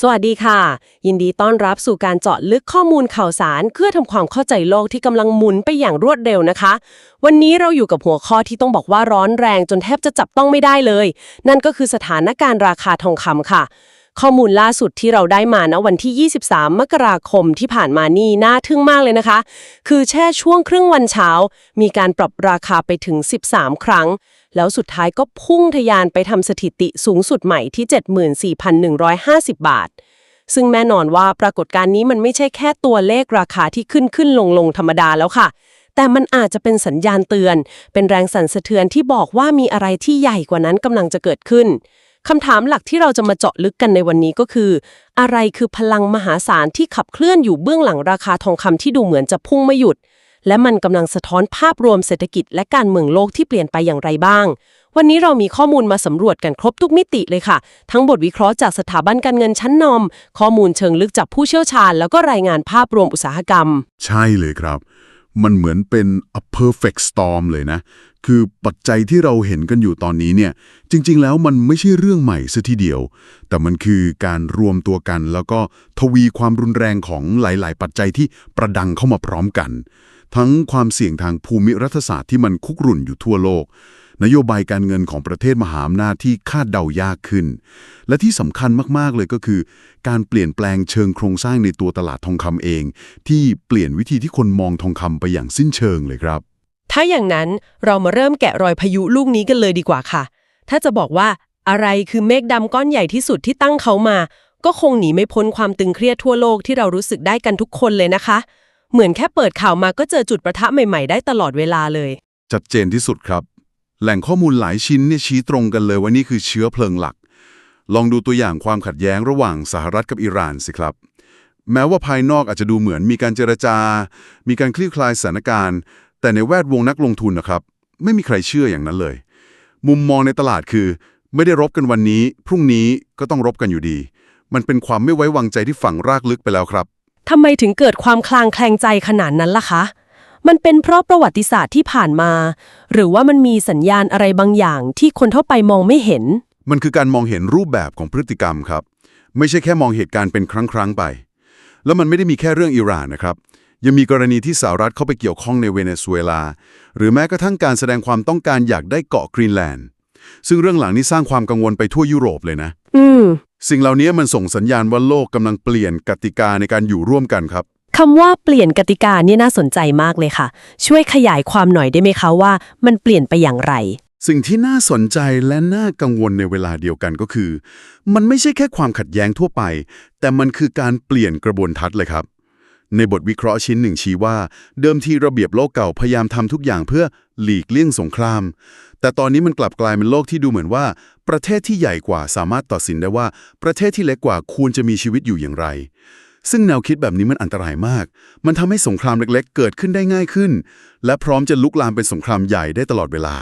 สวัสดีค่ะ ยินดีต้อนรับสู่การเจาะลึกข้อมูลข่าวสารเพื่อทำความเข้าใจโลกที่กำลังหมุนไปอย่างรวดเร็วนะคะ วันนี้เราอยู่กับหัวข้อที่ต้องบอกว่าร้อนแรงจนแทบจะจับต้องไม่ได้เลย นั่นก็คือสถานการณ์ราคาทองคำค่ะ ข้อมูลล่าสุดที่เราได้มานะวันที่ 23 มกราคมที่ผ่านมานี่น่าทึ่งมากเลยนะคะ คือแช่ช่วงครึ่งวันเช้า มีการปรับราคาไปถึง 13 ครั้ง แล้วสุดท้ายก็พุ่งทะยานไปทำสถิติสูงสุดใหม่ที่ 74,150 บาท ซึ่งแน่นอนว่าปรากฏการณ์นี้มันไม่ใช่แค่ตัวเลขราคาที่ขึ้นขึ้นลงลงธรรมดาแล้วค่ะ แต่มันอาจจะเป็นสัญญาณเตือน เป็นแรงสั่นสะเทือนที่บอกว่ามีอะไรที่ใหญ่กว่านั้นกำลังจะเกิดขึ้นคำถามหลักที่เราจะมาเจาะลึกกันในวันนี้ก็คือ อะไรคือพลังมหาศาลที่ขับเคลื่อนอยู่เบื้องหลังราคาทองคำที่ดูเหมือนจะพุ่งไม่หยุด และมันกำลังสะท้อนภาพรวมเศรษฐกิจและการเมืองโลกที่เปลี่ยนไปอย่างไรบ้าง วันนี้เรามีข้อมูลมาสำรวจกันครบทุกมิติเลยค่ะ ทั้งบทวิเคราะห์จากสถาบันการเงินชั้นนำข้อมูลเชิงลึกจากผู้เชี่ยวชาญ แล้วก็รายงานภาพรวมอุตสาหกรรม ใช่เลยครับ มันเหมือนเป็น a perfect storm เลยนะ คือปัจจัยที่เราเห็นกันอยู่ตอนนี้เนี่ย จริง ๆ แล้วมันไม่ใช่เรื่องใหม่ซะทีเดียว แต่มันคือการรวมตัวกัน แล้วก็ทวีความรุนแรงของหลาย ๆ ปัจจัยที่ประดังเข้ามาพร้อมกัน ทั้งความเสี่ยงทางภูมิรัฐศาสตร์ที่มันคุกรุ่นอยู่ทั่วโลก นโยบายการเงินของประเทศมหาอำนาจที่คาดเดายากขึ้น และที่สำคัญมาก ๆ เลยก็คือ การเปลี่ยนแปลงเชิงโครงสร้างในตัวตลาดทองคำเอง ที่เปลี่ยนวิธีที่คนมองทองคำไปอย่างสิ้นเชิงเลยครับ ถ้าอย่างนั้นเรามาเริ่มแกะรอยพายุลูกนี้กันเลยดีกว่าค่ะ ถ้าจะบอกว่าอะไรคือเมฆดำก้อนใหญ่ที่สุดที่ตั้งเขามา ก็คงหนีไม่พ้นความตึงเครียดทั่วโลกที่เรารู้สึกได้กันทุกคนเลยนะคะ เหมือนแค่เปิดข่าวมาก็เจอจุดประทะใหม่ๆ ได้ตลอดเวลาเลย ชัดเจนที่สุดครับ แหล่งข้อมูลหลายชิ้นเนี่ยชี้ตรงกันเลยว่านี่คือเชื้อเพลิงหลัก ลองดูตัวอย่างความขัดแย้งระหว่างสหรัฐกับอิหร่านสิครับ แม้ว่าภายนอกอาจจะดูเหมือนมีการเจรจา มีการคลี่คลายสถานการณ์ แต่ในแวดวงนักลงทุนนะครับ ไม่มีใครเชื่ออย่างนั้นเลย มุมมองในตลาดคือ ไม่ได้รบกันวันนี้ พรุ่งนี้ก็ต้องรบกันอยู่ดี มันเป็นความไม่ไว้วางใจที่ฝังรากลึกไปแล้วครับ ทำไมถึงเกิดความคลางแคลงใจขนาดนั้นล่ะคะ มันเป็นเพราะประวัติศาสตร์ที่ผ่านมา หรือว่ามันมีสัญญาณอะไรบางอย่างที่คนทั่วไปมองไม่เห็น มันคือการมองเห็นรูปแบบของพฤติกรรมครับ ไม่ใช่แค่มองเหตุการณ์เป็นครั้งๆไป แล้วมันไม่ได้มีแค่เรื่องอิหร่านนะครับ ยังมีกรณีที่สหรัฐเข้าไปเกี่ยวข้องในเวเนซุเอลา หรือแม้กระทั่งการแสดงความต้องการอยากได้เกาะกรีนแลนด์ ซึ่งเรื่องหลังนี้สร้างความกังวลไปทั่วยุโรปเลยนะ อืม สิ่งเหล่านี้มันส่งสัญญาณว่าโลกกำลังเปลี่ยนกติกาในการอยู่ร่วมกันครับ คำว่าเปลี่ยนกติกาเนี่ยน่าสนใจมากเลยค่ะ ช่วยขยายความหน่อยได้ไหมคะว่ามันเปลี่ยนไปอย่างไร สิ่งที่น่าสนใจและน่ากังวลในเวลาเดียวกันก็คือ มันไม่ใช่แค่ความขัดแย้งทั่วไป แต่มันคือการเปลี่ยนกระบวนทัศน์เลยครับ ในบทวิเคราะห์ชิ้นหนึ่งชี้ว่า เดิมทีระเบียบโลกเก่าพยายามทำทุกอย่างเพื่อหลีกเลี่ยงสงคราม แต่ตอนนี้มันกลับกลายเป็นโลกที่ดูเหมือนว่า ประเทศที่ใหญ่กว่าสามารถตัดสินได้ว่าประเทศที่เล็กกว่าควรจะมีชีวิตอยู่อย่างไร ซึ่งแนวคิดแบบนี้มันอันตรายมาก มันทำให้สงครามเล็กๆ เกิดขึ้นได้ง่ายขึ้น และพร้อมจะลุกลามเป็นสงครามใหญ่ได้ตลอดเวลา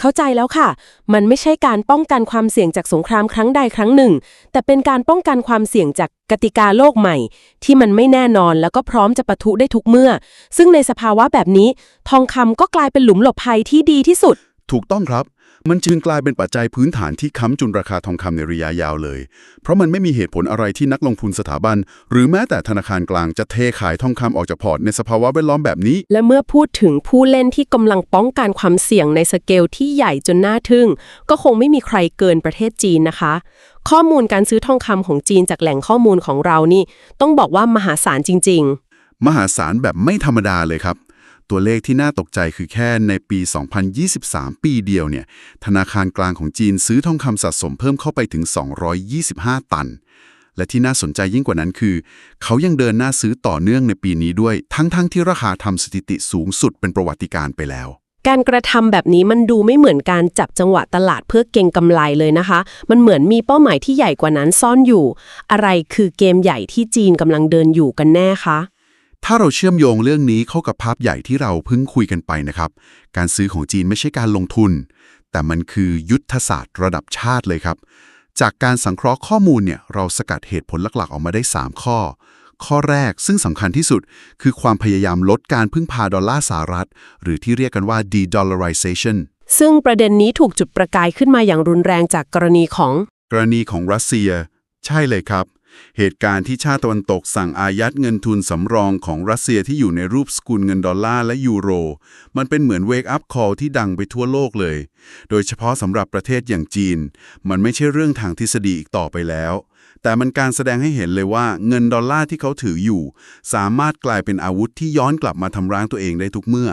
เข้าใจแล้วค่ะ มันไม่ใช่การป้องกันความเสี่ยงจากสงครามครั้งใดครั้งหนึ่ง แต่เป็นการป้องกันความเสี่ยงจากกติกาโลกใหม่ ที่มันไม่แน่นอนแล้วก็พร้อมจะปะทุได้ทุกเมื่อ ซึ่งในสภาวะแบบนี้ ทองคำก็กลายเป็นหลุมหลบภัยที่ดีที่สุด ถูกต้องครับ มันจึงกลายเป็นปัจจัยพื้นฐานที่ค้ำจุนราคาทองคำในระยะยาวเลย เพราะมันไม่มีเหตุผลอะไรที่นักลงทุนสถาบัน หรือแม้แต่ธนาคารกลางจะเทขายทองคำออกจากพอร์ตในสภาวะแวดล้อมแบบนี้ และเมื่อพูดถึงผู้เล่นที่กำลังป้องกันความเสี่ยงในสเกลที่ใหญ่จนน่าทึ่ง ก็คงไม่มีใครเกินประเทศจีนนะคะ ข้อมูลการซื้อทองคำของจีนจากแหล่งข้อมูลของเรานี่ ต้องบอกว่ามหาศาลจริง ๆ มหาศาลแบบไม่ธรรมดาเลยครับ ตัวเลขที่น่าตกใจคือแค่ในปี 2023 ปีเดียวเนี่ย ธนาคารกลางของจีนซื้อทองคำสะสมเพิ่มเข้าไปถึง 225 ตัน และที่น่าสนใจยิ่งกว่านั้นคือ เขายังเดินหน้าซื้อต่อเนื่องในปีนี้ด้วย ทั้งๆทที่ราคาทำสถิติสูงสุดเป็นประวัติการไปแล้วการกระทำแบบนี้มันดูไม่เหมือนการจับจังหวะตลาดเพื่อเก็งกำไรเลยนะคะ มันเหมือนมีเป้าหมายที่ใหญ่กว่านั้นซ่อนอยู่ อะไรคือเกมใหญ่ที่จีนกำลังเดินอยู่กันแน่คะ ถ้าเราเชื่อมโยงเรื่องนี้เข้ากับภาพใหญ่ที่เราเพิ่งคุยกันไปนะครับ การซื้อของจีนไม่ใช่การลงทุน แต่มันคือยุทธศาสตร์ระดับชาติเลยครับ จากการสังเคราะห์ข้อมูลเนี่ยเราสกัดเหตุผลหลักๆ ออกมาได้ 3 ข้อ ข้อแรกซึ่งสำคัญที่สุด คือความพยายามลดการพึ่งพาดอลลาร์สหรัฐ หรือที่เรียกกันว่า de-dollarization ซึ่งประเด็นนี้ถูกจุดประกายขึ้นมาอย่างรุนแรงจากกรณีของ กรณีของรัสเซีย ใช่เลยครับ เหตุการณ์ที่ชาติตะวันตกสั่งอายัดเงินทุนสำรองของรัสเซียที่อยู่ในรูปสกุลเงินดอลลาร์และยูโร มันเป็นเหมือนเวกอัพคอลที่ดังไปทั่วโลกเลย โดยเฉพาะสำหรับประเทศอย่างจีน มันไม่ใช่เรื่องทางทฤษฎีอีกต่อไปแล้ว แต่มันการแสดงให้เห็นเลยว่าเงินดอลลาร์ที่เขาถืออยู่ สามารถกลายเป็นอาวุธที่ย้อนกลับมาทำร้ายตัวเองได้ทุกเมื่อ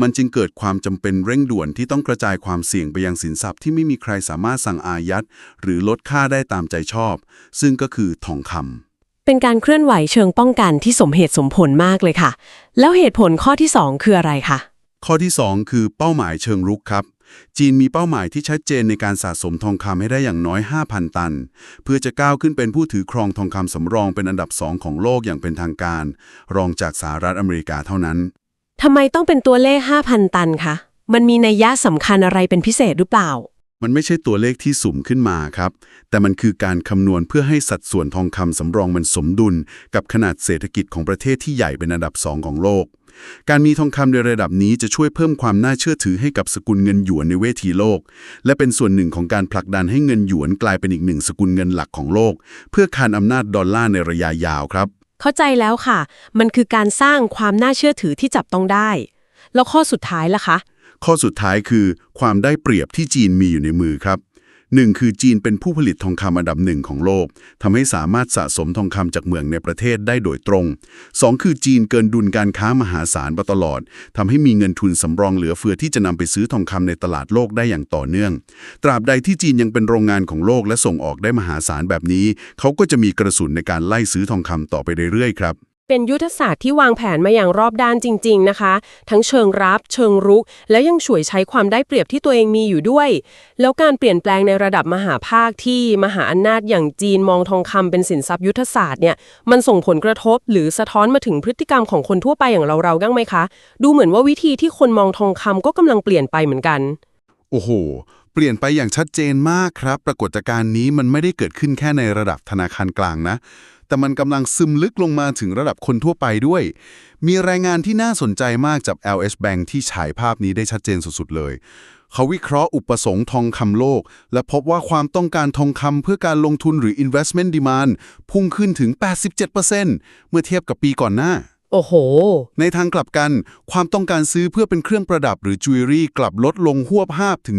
มันจึงเกิดความจำเป็นเร่งด่วนที่ต้องกระจายความเสี่ยงไปยังสินทรัพย์ที่ไม่มีใครสามารถสั่งอายัดหรือลดค่าได้ตามใจชอบ ซึ่งก็คือทองคำเป็นการเคลื่อนไหวเชิงป้องกันที่สมเหตุสมผลมากเลยค่ะ แล้วเหตุผลข้อที่ 2 คืออะไรคะ ข้อที่ 2 คือเป้าหมายเชิงรุกครับ จีนมีเป้าหมายที่ชัดเจนในการสะสมทองคำให้ได้อย่างน้อย 5,000 ตัน เพื่อจะก้าวขึ้นเป็นผู้ถือครองทองคำสำรองเป็นอันดับ2ของโลกอย่างเป็นทางการ รองจากสหรัฐอเมริกาเท่านั้นทำไมต้องเป็นตัวเลข 5,000 ตันคะมันมีนัยยะสำคัญอะไรเป็นพิเศษหรือเปล่า มันไม่ใช่ตัวเลขที่สุ่มขึ้นมาครับ แต่มันคือการคำนวณเพื่อให้สัดส่วนทองคำสำรองมันสมดุล กับขนาดเศรษฐกิจของประเทศที่ใหญ่เป็นอันดับสองของโลก การมีทองคำในระดับนี้จะช่วยเพิ่มความน่าเชื่อถือให้กับสกุลเงินหยวนในเวทีโลก และเป็นส่วนหนึ่งของการผลักดันให้เงินหยวนกลายเป็นอีกหนึ่งสกุลเงินหลักของโลก เพื่อคานอำนาจดอลลาร์ในระยะยาวครับ เข้าใจแล้วค่ะ มันคือการสร้างความน่าเชื่อถือที่จับต้องได้ แล้วข้อสุดท้ายล่ะคะ ข้อสุดท้ายคือความได้เปรียบที่จีนมีอยู่ในมือครับหนึ่งคือจีนเป็นผู้ผลิตทองคำอันดับหนึ่งของโลกทำให้สามารถสะสมทองคำจากเมืองในประเทศได้โดยตรงสองคือจีนเกินดุลการค้ามหาศาลมาตลอดทำให้มีเงินทุนสำรองเหลือเฟือที่จะนำไปซื้อทองคำในตลาดโลกได้อย่างต่อเนื่อง ตราบใดที่จีนยังเป็นโรงงานของโลกและส่งออกได้มหาศาลแบบนี้ เขาก็จะมีกระสุนในการไล่ซื้อทองคำต่อไปเรื่อยๆครับ เป็นยุทธศาสตร์ที่วางแผนมาอย่างรอบด้านจริง ๆ นะคะ ทั้งเชิงรับ เชิงรุก แล้วยังฉวยใช้ความได้เปรียบที่ตัวเองมีอยู่ด้วย แล้วการเปลี่ยนแปลงในระดับมหาภาคที่มหาอำนาจอย่างจีนมองทองคำเป็นสินทรัพย์ยุทธศาสตร์เนี่ยมันส่งผลกระทบหรือสะท้อนมาถึงพฤติกรรมของคนทั่วไปอย่างเราๆกั้งไหมคะ ดูเหมือนว่าวิธีที่คนมองทองคำก็กำลังเปลี่ยนไปเหมือนกัน โอ้โหเปลี่ยนไปอย่างชัดเจนมากครับ ปรากฏการณ์นี้มันไม่ได้เกิดขึ้นแค่ในระดับธนาคารกลางนะ แต่มันกำลังซึมลึกลงมาถึงระดับคนทั่วไปด้วย มีรายงานที่น่าสนใจมากจาก LH Bank ที่ฉายภาพนี้ได้ชัดเจนสุดๆเลย เขาวิเคราะห์อุปสงค์ทองคำโลก และพบว่าความต้องการทองคำเพื่อการลงทุนหรือ investment demand พุ่งขึ้นถึง 87%เมื่อเทียบกับปีก่อนหน้า โอ้โห ในทางกลับกัน ความต้องการซื้อเพื่อเป็นเครื่องประดับหรือจุวเวลรี่กลับลดลงหวบห้าบถึง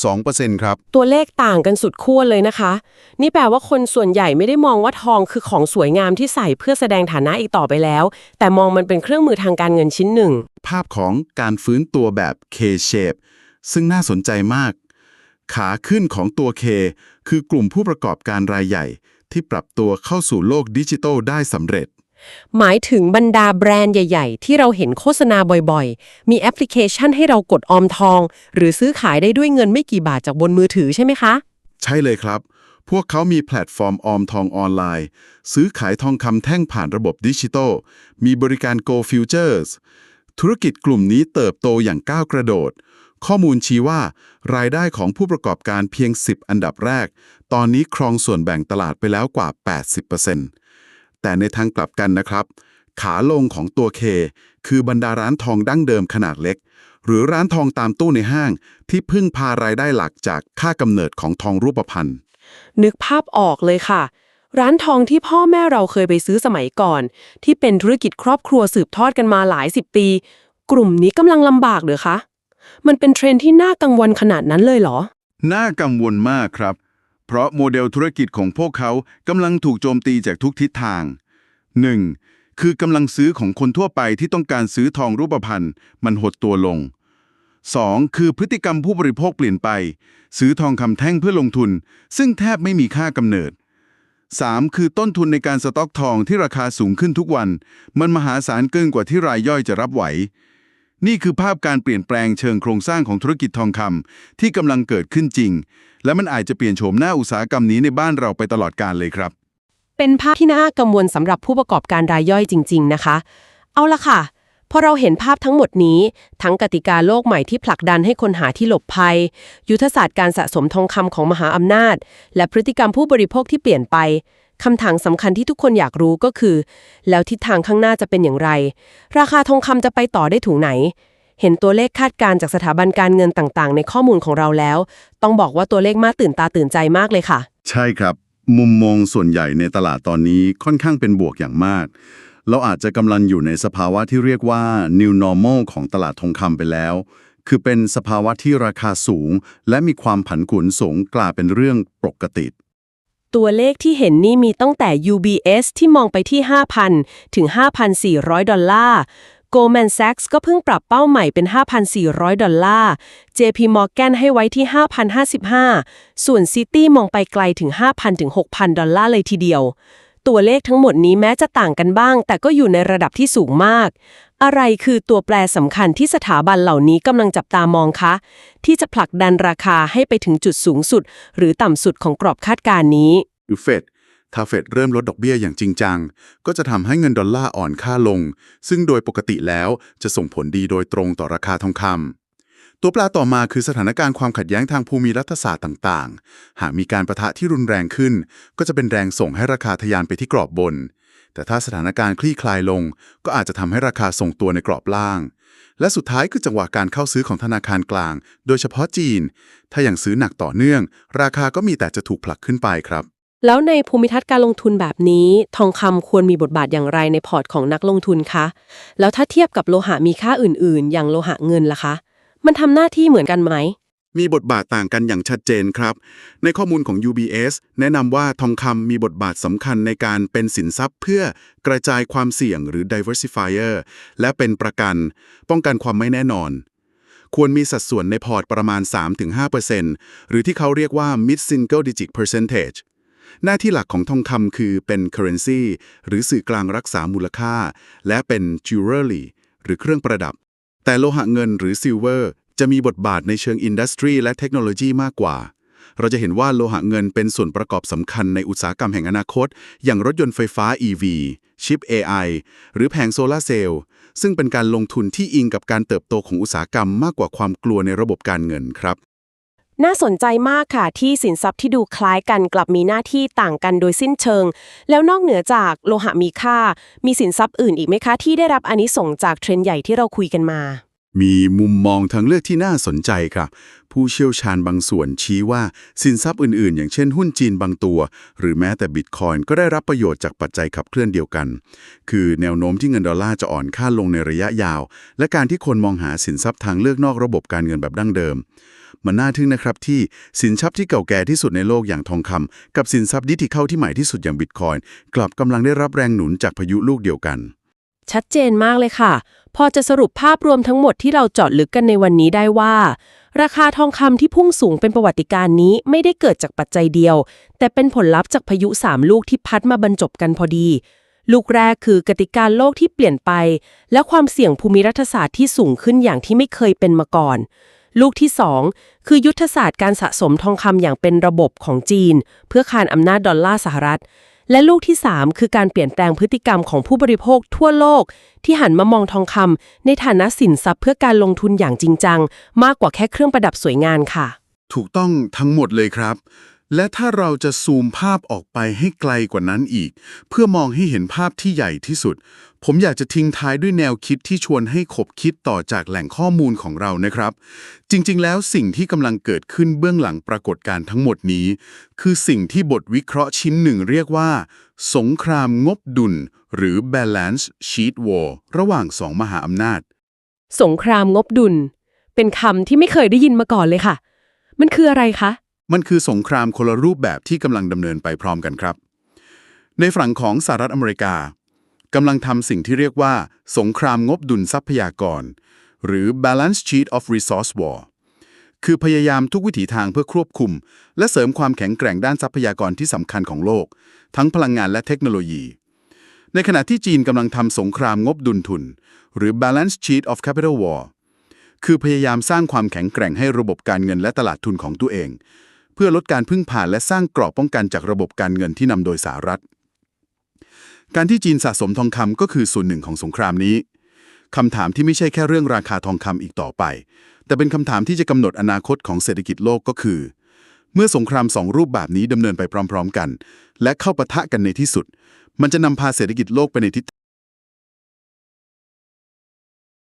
20.2%ครับ ตัวเลขต่างกันสุดขั้วเลยนะคะ นี่แปลว่าคนส่วนใหญ่ไม่ได้มองว่าทองคือของสวยงามที่ใส่เพื่อแสดงฐานะอีกต่อไปแล้ว แต่มองมันเป็นเครื่องมือทางการเงินชิ้นหนึ่ง ภาพของการฟื้นตัวแบบ K-shape ซึ่งน่าสนใจมาก ขาขึ้นของตัว K คือกลุ่มผู้ประกอบการรายใหญ่ ที่ปรับตัวเข้าสู่โลกดิจิทัลได้สำเร็จ หมายถึงบรรดาแบรนด์ใหญ่ ๆ ที่เราเห็นโฆษณาบ่อยๆ มีแอปพลิเคชันให้เรากดออมทอง หรือซื้อขายได้ด้วยเงินไม่กี่บาทจากบนมือถือใช่ไหมคะ ใช่เลยครับ พวกเขามีแพลตฟอร์มออมทองออนไลน์ ซื้อขายทองคำแท่งผ่านระบบดิจิทัลมีบริการ Go Futures ธุรกิจกลุ่มนี้เติบโตอย่างก้าวกระโดด ข้อมูลชี้ว่า รายได้ของผู้ประกอบการเพียง 10 อันดับแรก ตอนนี้ครองส่วนแบ่งตลาดไปแล้วกว่า 80% แต่ในทางกลับกันนะครับ ขาลงของตัวเคคือบรรดาร้านทองดั้งเดิมขนาดเล็ก หรือร้านทองตามตู้ในห้าง ที่พึ่งพารายได้หลักจากค่ากำเนิดของทองรูปพรรณนึกภาพออกเลยค่ะ ร้านทองที่พ่อแม่เราเคยไปซื้อสมัยก่อน ที่เป็นธุรกิจครอบครัวสืบทอดกันมาหลายสิบปี กลุ่มนี้กำลังลำบากเหรือคะมันเป็นเทรนด์ที่น่ากังวลขนาดนั้นเลยเหรอ น่ากังวลมากครับ เพราะโมเดลธุรกิจของพวกเขากำลังถูกโจมตีจากทุกทิศทาง 1. คือกำลังซื้อของคนทั่วไปที่ต้องการซื้อทองรูปพรรณมันหดตัวลง 2. คือพฤติกรรมผู้บริโภคเปลี่ยนไป ซื้อทองคำแท่งเพื่อลงทุน ซึ่งแทบไม่มีค่ากำเนิด 3. คือต้นทุนในการสต็อกทองที่ราคาสูงขึ้นทุกวัน มันมหาศาลเกินกว่าที่รายย่อยจะรับไหว นี่คือภาพการเปลี่ยนแปลงเชิงโครงสร้างของธุรกิจทองคำที่กำลังเกิดขึ้นจริง และมันอาจจะเปลี่ยนโฉมหน้าอุตสาหกรรมนี้ในบ้านเราไปตลอดกาลเลยครับ เป็นภาพที่น่ากังวลสำหรับผู้ประกอบการรายย่อยจริง ๆ นะคะ เอาละค่ะ พอเราเห็นภาพทั้งหมดนี้ ทั้งกติกาโลกใหม่ที่ผลักดันให้คนหาที่หลบภัย ยุทธศาสตร์การสะสมทองคำของมหาอำนาจ และพฤติกรรมผู้บริโภคที่เปลี่ยนไป คำถามสำคัญที่ทุกคนอยากรู้ก็คือ แล้วทิศทางข้างหน้าจะเป็นอย่างไร ราคาทองคำจะไปต่อได้ถึงไหน เห็นตัวเลขคาดการณ์จากสถาบันการเงินต่างๆ ในข้อมูลของเราแล้ว ต้องบอกว่าตัวเลขมาตื่นตาตื่นใจมากเลยค่ะ ใช่ครับ มุมมองส่วนใหญ่ในตลาดตอนนี้ค่อนข้างเป็นบวกอย่างมาก เราอาจจะกำลังอยู่ในสภาวะที่เรียกว่า new normal ของตลาดทองคำไปแล้วคือเป็นสภาวะที่ราคาสูง และมีความผันผวนสูงกลายเป็นเรื่องปกติ ตัวเลขที่เห็นนี่มีตั้งแต่ UBS ที่มองไปที่ 5,000 ถึง 5,400 ดอลลาร์ Goldman Sachs ก็เพิ่งปรับเป้าใหม่เป็น 5,400 ดอลลาร์ JP Morgan ให้ไว้ที่ 5,055 ส่วน City มองไปไกลถึง 5,000 ถึง 6,000 ดอลลาร์เลยทีเดียว ตัวเลขทั้งหมดนี้แม้จะต่างกันบ้าง แต่ก็อยู่ในระดับที่สูงมากอะไรคือตัวแปรสำคัญที่สถาบันเหล่านี้กำลังจับตามองคะ ที่จะผลักดันราคาให้ไปถึงจุดสูงสุด หรือต่ำสุดของกรอบคาดการณ์นี้คือเฟดถ้าเฟดเริ่มลดดอกเบี้ยอย่างจริงจัง ก็จะทำให้เงินดอลลาร์อ่อนค่าลง ซึ่งโดยปกติแล้วจะส่งผลดีโดยตรงต่อราคาทองคำตัวแปรต่อมาคือสถานการณ์ความขัดแย้งทางภูมิรัฐศาสตร์ต่าง ๆ หากมีการประทะที่รุนแรงขึ้น ก็จะเป็นแรงส่งให้ราคาทะยานไปที่กรอบบน แต่ถ้าสถานการณ์คลี่คลายลง ก็อาจจะทำให้ราคาทรงตัวในกรอบล่าง และสุดท้ายคือจังหวะการเข้าซื้อของธนาคารกลาง โดยเฉพาะจีน ถ้าอย่างซื้อหนักต่อเนื่อง ราคาก็มีแต่จะถูกผลักขึ้นไปครับ แล้วในภูมิทัศน์การลงทุนแบบนี้ ทองคำควรมีบทบาทอย่างไรในพอร์ตของนักลงทุนคะ แล้วถ้าเทียบกับโลหะมีค่าอื่น ๆ อย่างโลหะเงินล่ะคะ มันทำหน้าที่เหมือนกันไหม มีบทบาทต่างกันอย่างชัดเจนครับ ในข้อมูลของ UBS แนะนำว่าทองคำมีบทบาทสำคัญในการเป็นสินทรัพย์เพื่อกระจายความเสี่ยงหรือ diversifier และเป็นประกัน ป้องกันความไม่แน่นอน ควรมีสัดส่วนในพอร์ตประมาณ 3-5%หรือที่เขาเรียกว่า mid single digit percentage หน้าที่หลักของทองคำคือเป็น currency หรือสื่อกลางรักษามูลค่า และเป็น jewelry หรือเครื่องประดับ แต่โลหะเงินหรือ silver จะมีบทบาทในเชิงอินดัสทรีและเทคโนโลยีมากกว่า เราจะเห็นว่าโลหะเงินเป็นส่วนประกอบสำคัญในอุตสาหกรรมแห่งอนาคต อย่างรถยนต์ไฟฟ้า EV ชิป AI หรือแผงโซลาร์เซลล์ซึ่งเป็นการลงทุนที่อิงกับการเติบโตของอุตสาหกรรมมากกว่าความกลัวในระบบการเงินครับน่าสนใจมากค่ะที่สินทรัพย์ที่ดูคล้ายกันกลับมีหน้าที่ต่างกันโดยสิ้นเชิง แล้วนอกเหนือจากโลหะมีค่า มีสินทรัพย์อื่นอีกไหมคะที่ได้รับอานิสงส์จากเทรนด์ใหญ่ที่เราคุยกันมา มีมุมมองทางเลือกที่น่าสนใจครับ ผู้เชี่ยวชาญบางส่วนชี้ว่า สินทรัพย์อื่นๆ อย่างเช่นหุ้นจีนบางตัว หรือแม้แต่บิตคอยน์ก็ได้รับประโยชน์จากปัจจัยขับเคลื่อนเดียวกัน คือแนวโน้มที่เงินดอลลาร์จะอ่อนค่าลงในระยะยาว และการที่คนมองหาสินทรัพย์ทางเลือกนอกระบบการเงินแบบดั้งเดิม มันน่าทึ่งนะครับที่สินทรัพย์ที่เก่าแก่ที่สุดในโลกอย่างทองคำกับสินทรัพย์ดิจิทัลที่ใหม่ที่สุดอย่างบิตคอยน์กลับกำลังได้รับแรงหนุนจากพายุลูกเดียวกัน ชัดเจนมากเลยค่ะ พอจะสรุปภาพรวมทั้งหมดที่เราเจาะลึกกันในวันนี้ได้ว่า ราคาทองคำที่พุ่งสูงเป็นประวัติการณ์นี้ไม่ได้เกิดจากปัจจัยเดียว แต่เป็นผลลัพธ์จากพายุสามลูกที่พัดมาบรรจบกันพอดี ลูกแรกคือกติกาโลกที่เปลี่ยนไป และความเสี่ยงภูมิรัฐศาสตร์ที่สูงขึ้นอย่างที่ไม่เคยเป็นมาก่อน ลูกที่ 2 คือยุทธศาสตร์การสะสมทองคำอย่างเป็นระบบของจีน เพื่อคานอำนาจดอลลาร์สหรัฐ และลูกที่ 3 คือการเปลี่ยนแปลงพฤติกรรมของผู้บริโภคทั่วโลก ที่หันมามองทองคำในฐานะสินทรัพย์เพื่อการลงทุนอย่างจริงจัง มากกว่าแค่เครื่องประดับสวยงามค่ะ ถูกต้องทั้งหมดเลยครับ และถ้าเราจะซูมภาพออกไปให้ไกลกว่านั้นอีก เพื่อมองให้เห็นภาพที่ใหญ่ที่สุด ผมอยากจะทิ้งท้ายด้วยแนวคิดที่ชวนให้ขบคิดต่อจากแหล่งข้อมูลของเรานะครับ จริงๆ แล้วสิ่งที่กำลังเกิดขึ้นเบื้องหลังปรากฏการ์ทั้งหมดนี้ คือสิ่งที่บทวิเคราะห์ชิ้นหนึ่งเรียกว่า สงครามงบดุล หรือ balance sheet war ระหว่างสองมหาอำนาจ สงครามงบดุล เป็นคำที่ไม่เคยได้ยินมาก่อนเลยค่ะ มันคืออะไรคะ มันคือสงครามคนละรูปแบบที่กำลังดำเนินไปพร้อมกันครับ ในฝั่งของสหรัฐอเมริกากำลังทำสิ่งที่เรียกว่า สงครามงบดุลทรัพยากร หรือ balance sheet of resource war คือพยายามทุกวิถีทางเพื่อควบคุม และเสริมความแข็งแกร่งด้านทรัพยากรที่สำคัญของโลก ทั้งพลังงานและเทคโนโลยี ในขณะที่จีนกำลังทำสงครามงบดุลทุน หรือ balance sheet of capital war คือพยายามสร้างความแข็งแกร่งให้ระบบการเงินและตลาดทุนของตัวเอง เพื่อลดการพึ่งพาและสร้างกรอบป้องกันจากระบบการเงินที่นำโดยสหรัฐ การที่จีนสะสมทองคำก็คือส่วนหนึ่งของสงครามนี้คำถามที่ไม่ใช่แค่เรื่องราคาทองคำอีกต่อไป แต่เป็นคำถามที่จะกำหนดอนาคตของเศรษฐกิจโลกก็คือ เมื่อสงครามสองรูปแบบนี้ดำเนินไปพร้อม ๆ กัน และเข้าปะทะกันในที่สุด มันจะนำพาเศรษฐกิจโลกไปในทิศ